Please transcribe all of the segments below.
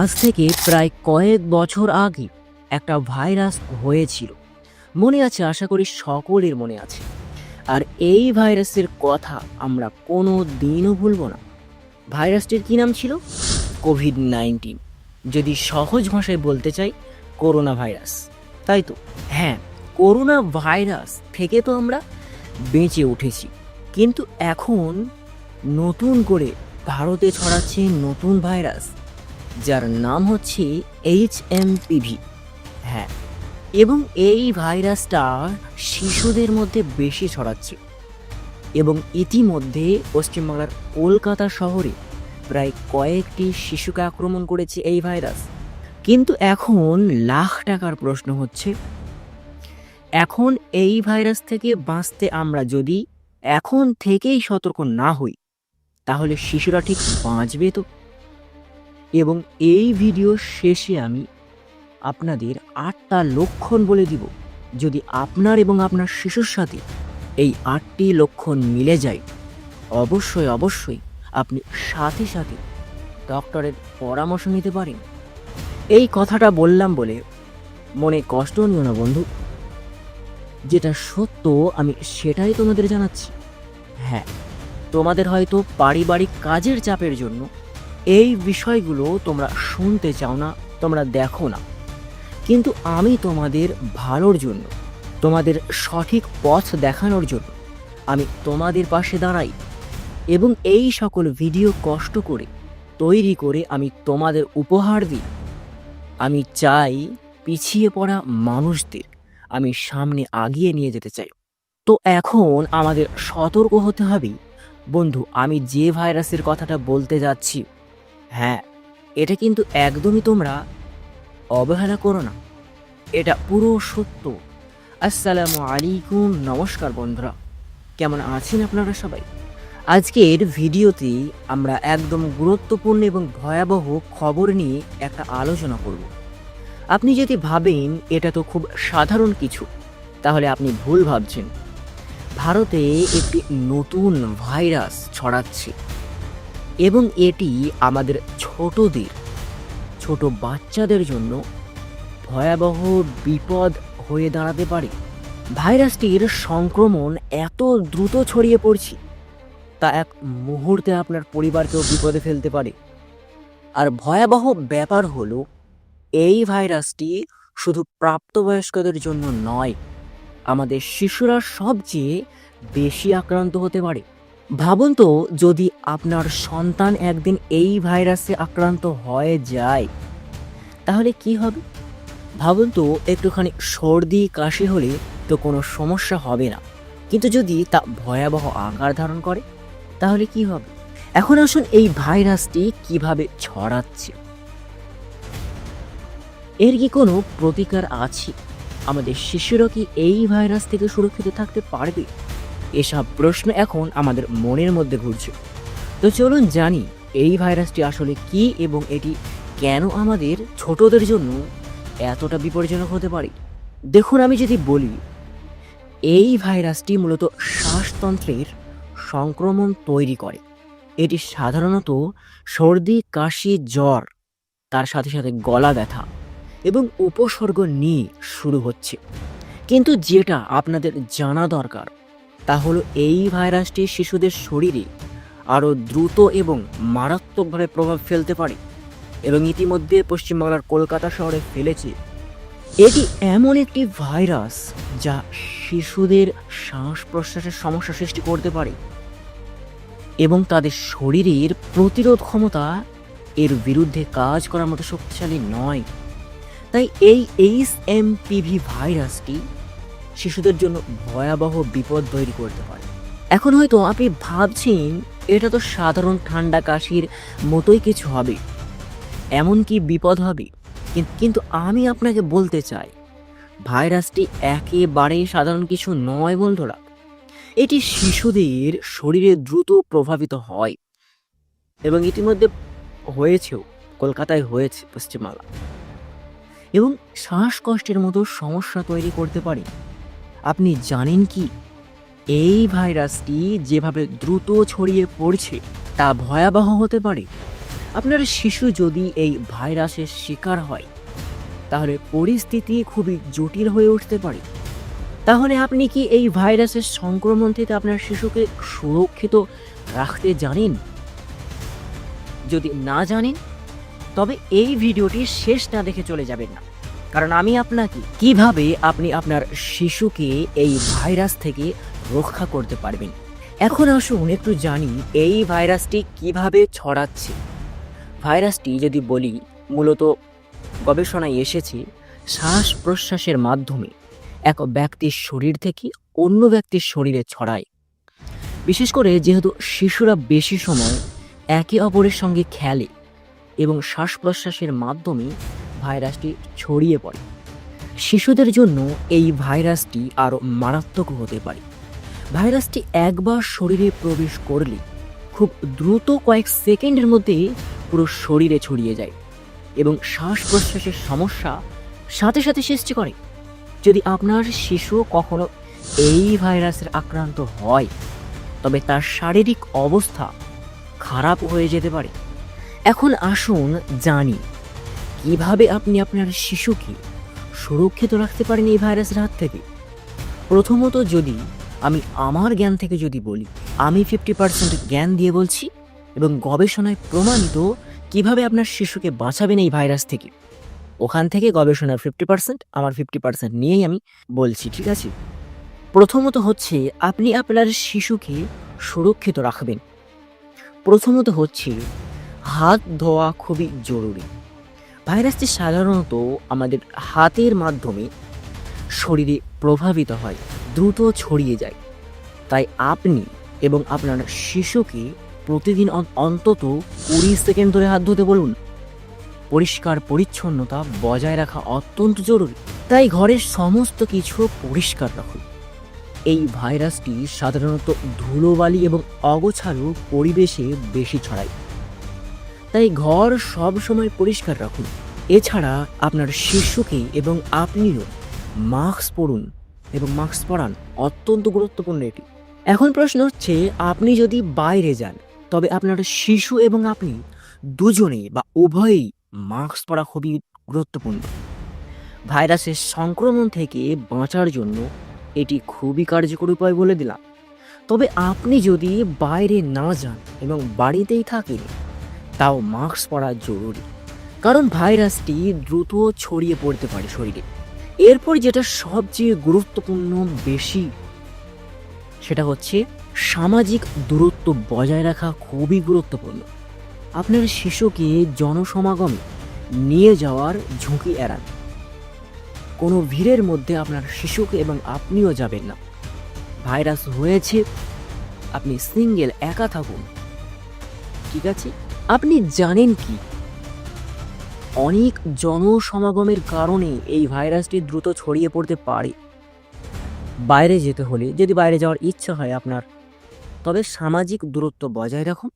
আজ থেকে প্রায় কয়েক বছর আগে একটা ভাইরাস হয়েছিল। মনে আছে, আশা করি সকলের মনে আছে। আর এই ভাইরাসের কথা আমরা কোনো দিনও ভুলব না। ভাইরাসটির কী নাম ছিল? COVID nineteen. যদি সহজ ভাষায় বলতে চাই, করোনা ভাইরাস। তাই তো? হ্যাঁ করোনা ভাইরাস থেকে তো আমরা বেঁচে উঠেছি। কিন্তু এখন নতুন করে ভারতে ছড়াচ্ছে নতুন ভাইরাস। যার নাম হচ্ছে এইচ এম পিভি হ্যাঁ এবং এই ভাইরাসটা শিশুদের মধ্যে বেশি ছড়াচ্ছে। এবং ইতিমধ্যে পশ্চিমবাংলার কলকাতা শহরে প্রায় কয়েকটি শিশুকে আক্রমণ করেছে এই ভাইরাস। কিন্তু এখন লাখ টাকার প্রশ্ন হচ্ছে, এখন এই ভাইরাস থেকে বাঁচতে আমরা যদি এখন থেকেই সতর্ক না হই, তাহলে শিশুরা ঠিক বাঁচবে তো? এবং এই ভিডিও শেষে আমি আপনাদের আটটা লক্ষণ বলে দিব। যদি আপনার এবং আপনার শিশুর সাথে এই আটটি লক্ষণ মিলে যায়, অবশ্যই অবশ্যই আপনি সাথে সাথে ডক্টরের পরামর্শ নিতে পারেন। এই কথাটা বললাম বলে মনে কষ্ট নিও না বন্ধু। যেটা সত্য, আমি সেটাই তোমাদের জানাচ্ছি। হ্যাঁ তোমাদের হয়তো পারিবারিক কাজের চাপের জন্য এই বিষয়গুলো তোমরা শুনতে চাও না, তোমরা দেখো না। কিন্তু আমি তোমাদের ভালোর জন্য, তোমাদের সঠিক পথ দেখানোর জন্য আমি তোমাদের পাশে দাঁড়াই এবং এই সকল ভিডিও কষ্ট করে, তৈরি করে আমি তোমাদের উপহার দিই। আমি চাই পিছিয়ে পড়া মানুষদের আমি সামনে আগিয়ে নিয়ে যেতে চাই। তো এখন আমাদের সতর্ক হতে হবে। বন্ধু, আমি যে ভাইরাসের কথাটা বলতে যাচ্ছি হ্যাঁ এটা কিন্তু একদমই তোমরা অবহেলা করো না। এটা পুরো সত্য। আসসালামু আলাইকুম, নমস্কার বন্ধুরা। কেমন আছেন আপনারা সবাই? আজকের ভিডিওতে আমরা একদম গুরুত্বপূর্ণ এবং ভয়াবহ খবর নিয়ে একটা আলোচনা করব। আপনি যদি ভাবেন এটা তো খুব সাধারণ কিছু, তাহলে আপনি ভুল ভাবছেন। ভারতে একটি নতুন ভাইরাস ছড়াচ্ছে। এবং এটি আমাদের ছোটদের, ছোট বাচ্চাদের জন্য ভয়াবহ বিপদ হয়ে দাঁড়াতে পারে। ভাইরাসটির সংক্রমণ এত দ্রুত ছড়িয়ে পড়ছে, তা এক মুহূর্তে আপনার পরিবারকেও বিপদে ফেলতে পারে। আর ভয়াবহ ব্যাপার হলো, এই ভাইরাসটি শুধু প্রাপ্তবয়স্কদের জন্য নয়, আমাদের শিশুরা সবচেয়ে বেশি আক্রান্ত হতে পারে। ভাবুন তো, যদি আপনার সন্তান একদিন এই ভাইরাসে আক্রান্ত হয়ে যায়, তাহলে কি হবে? ভাবুন তো, একটুখানি সর্দি, কাশি হলে তো কোনো সমস্যা হবে না। কিন্তু যদি তা ভয়াবহ আকার ধারণ করে, তাহলে কি হবে? এখন আসুন এই ভাইরাসটি কীভাবে ছড়াচ্ছে। এর কি কোনো প্রতিকার আছে? আমাদের শিশুরা কি এই ভাইরাস থেকে সুরক্ষিত থাকতে পারবে? এসব প্রশ্ন এখন আমাদের মনের মধ্যে ঘুরছে। তো চলুন জানি, এই ভাইরাসটি আসলে কি এবং এটি কেন আমাদের ছোটদের জন্য এতটা বিপজ্জনক হতে পারে? দেখুন, আমি যদি বলি, এই ভাইরাসটি মূলত শ্বাসতন্ত্রের সংক্রমণ তৈরি করে। এটি সাধারণত সর্দি, কাশি, জ্বর, তার সাথে সাথে গলা ব্যথা এবং উপসর্গ নিয়ে শুরু হচ্ছে। কিন্তু যেটা আপনাদের জানা দরকার তা হলো এই ভাইরাসটি শিশুদের শরীরে আরও দ্রুত এবং মারাত্মকভাবে প্রভাব ফেলতে পারে। এবং ইতিমধ্যে পশ্চিমবাংলার কলকাতা শহরে ফেলেছে। এটি এমন একটি ভাইরাস যা শিশুদের শ্বাস প্রশ্বাসের সমস্যা সৃষ্টি করতে পারে এবং তাদের শরীরের প্রতিরোধ ক্ষমতা এর বিরুদ্ধে কাজ করার মতো শক্তিশালী নয়। তাই এই এইচ এম পিভি ভাইরাসটি শিশুদের জন্য ভয়াবহ বিপদ তৈরি করতে পারে। এখন হয়তো আপনি ভাবছেন, এটা তো সাধারণ ঠান্ডা কাশির মতোই কিছু হবে। এমন কি বিপদ হবে? কিন্তু আমি আপনাকে বলতে চাই, ভাইরাসটি একেবারে সাধারণ কিছু নয় বন্ধুরা। এটি শিশুদের শরীরে দ্রুত প্রভাবিত হয় এবং ইতিমধ্যে হয়েছেও, কলকাতায় হয়েছে পশ্চিমবাংলা এবং শ্বাসকষ্টের মতো সমস্যা তৈরি করতে পারে। আপনি জানেন কি? এই ভাইরাসটি যেভাবে দ্রুত ছড়িয়ে পড়ছে, তা ভয়াবহ হতে পারে। আপনার শিশু যদি এই ভাইরাসের শিকার হয়, তাহলে পরিস্থিতি খুবই জটিল হয়ে উঠতে পারে। তাহলে আপনি কি এই ভাইরাসের সংক্রমণ থেকে আপনার শিশুকে সুরক্ষিত রাখতে জানেন? যদি না জানেন, তবে এই ভিডিওটি শেষ না দেখে চলে যাবেন না। কারণ আমি আপনাকে কীভাবে আপনি আপনার শিশুকে এই ভাইরাস থেকে রক্ষা করতে পারবেন? এখন আসুন একটু জানি এই ভাইরাসটি কীভাবে ছড়াচ্ছে। ভাইরাসটি যদি বলি, মূলত গবেষণায় এসেছে শ্বাস প্রশ্বাসের মাধ্যমে এক ব্যক্তির শরীর থেকে অন্য ব্যক্তির শরীরে ছড়ায়। বিশেষ করে যেহেতু শিশুরা বেশি সময় একে অপরের সঙ্গে খেলে এবং শ্বাস প্রশ্বাসের মাধ্যমে ভাইরাসটি ছড়িয়ে পড়ে। শিশুদের জন্য এই ভাইরাসটি আরও মারাত্মক হতে পারে। ভাইরাসটি একবার শরীরে প্রবেশ করলে খুব দ্রুত কয়েক সেকেন্ডের মধ্যে পুরো শরীরে ছড়িয়ে যায় এবং শ্বাস প্রশ্বাসের সমস্যা সাথে সাথে সৃষ্টি করে। যদি আপনার শিশু কখনো এই ভাইরাসের আক্রান্ত হয়, তবে তার শারীরিক অবস্থা খারাপ হয়ে যেতে পারে। এখন আসুন জানি কীভাবে আপনি আপনার শিশুকে সুরক্ষিত রাখতে পারেন এই ভাইরাসের হাত থেকে? প্রথমত যদি আমি আমার জ্ঞান থেকে যদি বলি, আমি ফিফটি পার্সেন্ট জ্ঞান দিয়ে বলছি এবং গবেষণায় প্রমাণিত কীভাবে আপনার শিশুকে বাঁচাবেন এই ভাইরাস থেকে। ওখান থেকে গবেষণার ফিফটি পার্সেন্ট আমার ফিফটি পার্সেন্ট নিয়েই আমি বলছি, ঠিক আছে? প্রথমত হচ্ছে আপনি আপনার শিশুকে সুরক্ষিত রাখবেন। প্রথমত হচ্ছে হাত ধোয়া খুবই জরুরি। ভাইরাসটি সাধারণত আমাদের হাতের মাধ্যমে শরীরে প্রভাবিত হয়, দ্রুত ছড়িয়ে যায়। তাই আপনি এবং আপনার শিশুকে প্রতিদিন অন্তত কুড়ি সেকেন্ড ধরে হাত ধুতে বলুন। পরিষ্কার পরিচ্ছন্নতা বজায় রাখা অত্যন্ত জরুরি। তাই ঘরের সমস্ত কিছু পরিষ্কার রাখুন। এই ভাইরাসটি সাধারণত ধুলোবালি এবং অগোছালো পরিবেশে বেশি ছড়ায়। তাই ঘর সব সময় পরিষ্কার রাখুন। এছাড়া আপনার শিশুকে এবং আপনিও মাস্ক পরুন এবং মাস্ক পরান, অত্যন্ত গুরুত্বপূর্ণ এটি। এখন প্রশ্ন হচ্ছে, আপনি যদি বাইরে যান, তবে আপনার শিশু এবং আপনি দুজনে বা উভয়েই মাস্ক পরা খুবই গুরুত্বপূর্ণ। ভাইরাসের সংক্রমণ থেকে বাঁচার জন্য এটি খুবই কার্যকর উপায় বলে দিলাম। তবে আপনি যদি বাইরে না যান এবং বাড়িতেই থাকেন তাও মাস্ক পরা জরুরি। কারণ ভাইরাসটি দ্রুত ছড়িয়ে পড়তে পারে শরীরে। এরপর যেটা সবচেয়ে গুরুত্বপূর্ণ বেশি, সেটা হচ্ছে সামাজিক দূরত্ব বজায় রাখা খুবই গুরুত্বপূর্ণ। আপনার শিশুকে জনসমাগমে নিয়ে যাওয়ার ঝুঁকি এড়ান। কোনো ভিড়ের মধ্যে আপনার শিশুকে এবং আপনিও যাবেন না। ভাইরাস হয়েছে, আপনি সিঙ্গেল, একা থাকুন। ঠিক আছে? আপনি জানেন কি? অনেক জনসমাগমের কারণে এই ভাইরাসটি দ্রুত ছড়িয়ে পড়তে পারে। বাইরে যেতে হলে, যদি বাইরে যাওয়ার ইচ্ছা হয় আপনার, তবে সামাজিক দূরত্ব বজায় রাখুন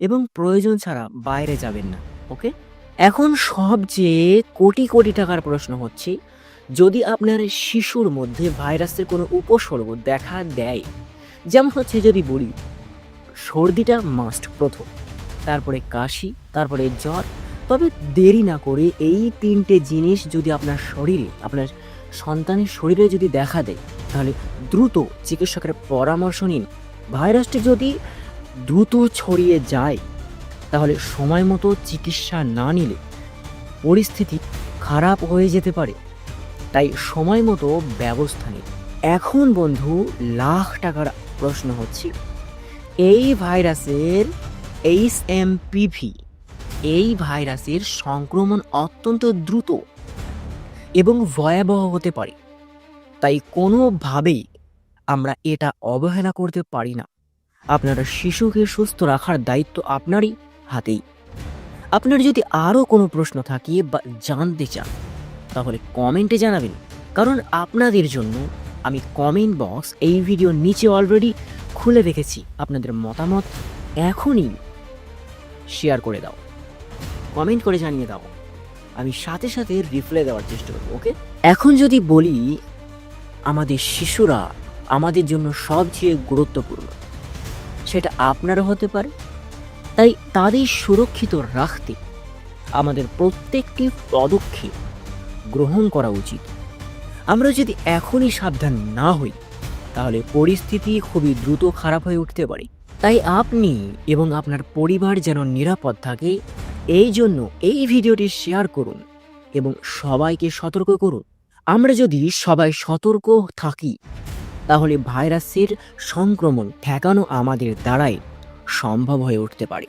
এবং প্রয়োজন ছাড়া বাইরে যাবেন না, ওকে? এখন সবচেয়ে কোটি কোটি টাকার প্রশ্ন হচ্ছে, যদি আপনার শিশুর মধ্যে ভাইরাসের কোনো উপসর্গ দেখা দেয়, যেমন হচ্ছে যদি বলি, সর্দিটা মাস্ট প্রথম। তারপরে কাশি, তারপরে জ্বর। তবে দেরি না করে এই তিনটে জিনিস যদি আপনার শরীরে, আপনার সন্তানের শরীরে যদি দেখা দেয়, তাহলে দ্রুত চিকিৎসকের পরামর্শ নিন। ভাইরাসটি যদি দ্রুত ছড়িয়ে যায়, তাহলে সময় মতো চিকিৎসা না নিলে পরিস্থিতি খারাপ হয়ে যেতে পারে। তাই সময় মতো ব্যবস্থা নিন। এখন বন্ধু, লাখ টাকার প্রশ্ন হচ্ছে, এই ভাইরাসের এইচ এম পিভি এই ভাইরাসের সংক্রমণ অত্যন্ত দ্রুত এবং ভয়াবহ হতে পারে। তাই কোনোভাবেই আমরা এটা অবহেলা করতে পারি না। আপনারা শিশুকে সুস্থ রাখার দায়িত্ব আপনারই হাতেই। আপনার যদি আরও কোনো প্রশ্ন থাকে বা জানতে চান, তাহলে কমেন্টে জানাবেন। কারণ আপনাদের জন্য আমি কমেন্ট বক্স এই ভিডিওর নিচে অলরেডি খুলে রেখেছি। আপনাদের মতামত এখনই শেয়ার করে দাও। কমেন্ট করে জানিয়ে দাও। আমি সাথে সাথে রিপ্লাই দেওয়ার চেষ্টা করব ওকে এখন যদি বলি, আমাদের শিশুরা আমাদের জন্য সবচেয়ে গুরুত্বপূর্ণ, সেটা আপনারও হতে পারে, তাই তাদের সুরক্ষিত রাখতে আমাদের প্রত্যেকটি পদক্ষেপ গ্রহণ করা উচিত। আমরা যদি এখনই সাবধান না হই, তাহলে পরিস্থিতি খুবই দ্রুত খারাপ হয়ে উঠতে পারে। তাই আপনি এবং আপনার পরিবার যেন নিরাপদ থাকে, এই জন্য এই ভিডিওটি শেয়ার করুন এবং সবাইকে সতর্ক করুন। আমরা যদি সবাই সতর্ক থাকি, তাহলে ভাইরাসের সংক্রমণ ঠেকানো আমাদের দ্বারাই সম্ভব হয়ে উঠতে পারে।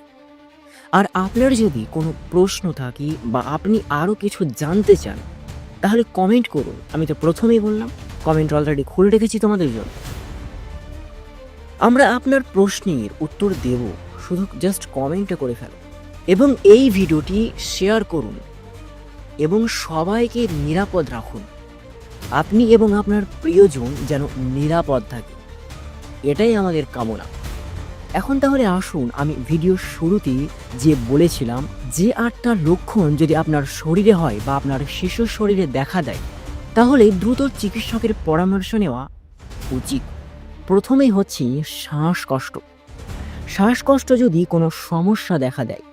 আর আপনার যদি কোনো প্রশ্ন থাকে বা আপনি আরও কিছু জানতে চান, তাহলে কমেন্ট করুন। আমি তো প্রথমেই বললাম, কমেন্ট অলরেডি খুলে রেখেছি তোমাদের জন্য। আমরা আপনার প্রশ্নের উত্তর দেব, শুধু জাস্ট কমেন্টে করে ফেলো। এবং এই ভিডিওটি শেয়ার করুন এবং সবাইকে নিরাপদ রাখুন। আপনি এবং আপনার প্রিয়জন যেন নিরাপদ থাকে। এটাই আমাদের কামনা। এখন তাহলে আসুন আমি ভিডিওর শুরুতেই যে বলেছিলাম, যে আটটা লক্ষণ যদি আপনার শরীরে হয় বা আপনার শিশুর শরীরে দেখা দেয়, তাহলে দ্রুত চিকিৎসকের পরামর্শ নেওয়া উচিত। প্রথমেই হচ্ছে শ্বাসকষ্ট। শ্বাসকষ্ট যদি কোনো সমস্যা দেখা দেয়,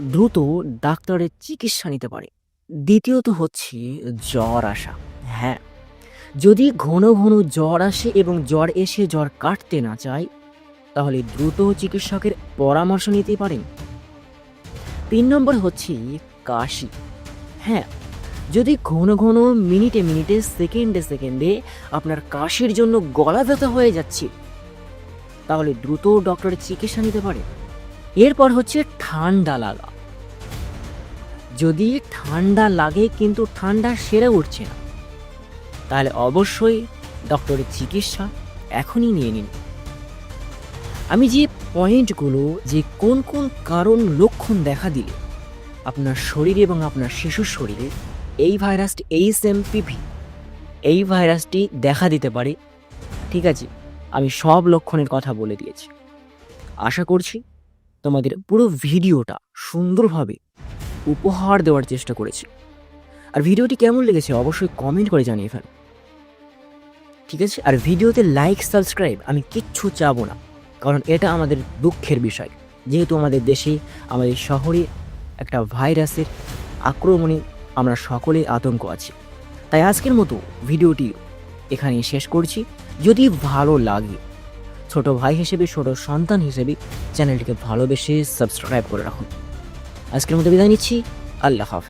দ্রুত ডাক্তারের চিকিৎসা নিতে পারে। দ্বিতীয়ত হচ্ছে জ্বর আসা। হ্যাঁ যদি ঘন ঘন জ্বর আসে এবং জ্বর এসে জ্বর কাটতে না চায়, তাহলে দ্রুত চিকিৎসকের পরামর্শ নিতে পারেন। তিন নম্বর হচ্ছে কাশি। হ্যাঁ যদি ঘন ঘন মিনিটে মিনিটে, সেকেন্ডে সেকেন্ডে আপনার কাশির জন্য গলা ব্যথা হয়ে যাচ্ছে, তাহলে দ্রুত ডক্টরের চিকিৎসা নিতে পারে এরপর হচ্ছে ঠান্ডা লাগা। যদি ঠান্ডা লাগে কিন্তু ঠান্ডা সেরে উঠছে না, তাহলে অবশ্যই ডক্টরের চিকিৎসা এখনই নিয়ে নিন। আমি যে পয়েন্টগুলো, যে কোন কোন কারণ, লক্ষণ দেখা দিলে আপনার শরীরে এবং আপনার শিশুর শরীরে এই ভাইরাসটি এইচ এমপিভি এই ভাইরাসটি দেখা দিতে পারে, ঠিক আছে? আমি সব লক্ষণের কথা বলে দিয়েছি। আশা করছি তোমাদের পুরো ভিডিওটা সুন্দরভাবে উপহার দেওয়ার চেষ্টা করেছি। আর ভিডিওটি কেমন লেগেছে অবশ্যই কমেন্ট করে জানিয়ে ফেল। ঠিক আছে? আর ভিডিওতে লাইক সাবস্ক্রাইব আমি কিচ্ছু চাবো না, কারণ এটা আমাদের দুঃখের বিষয়। যেহেতু আমাদের দেশে, আমাদের শহরে একটা ভাইরাসের আক্রমণে আমরা সকলেই আতঙ্ক আছি। তাই আজকের মতো ভিডিওটি এখানে শেষ করছি। যদি ভালো লাগে, ছোট ভাই হিসেবে, ছোট সন্তান হিসেবে চ্যানেলটিকে ভালোবেসে সাবস্ক্রাইব করে রাখুন। আজকের মতো বিদায় নিচ্ছি। আল্লাহ হাফেজ।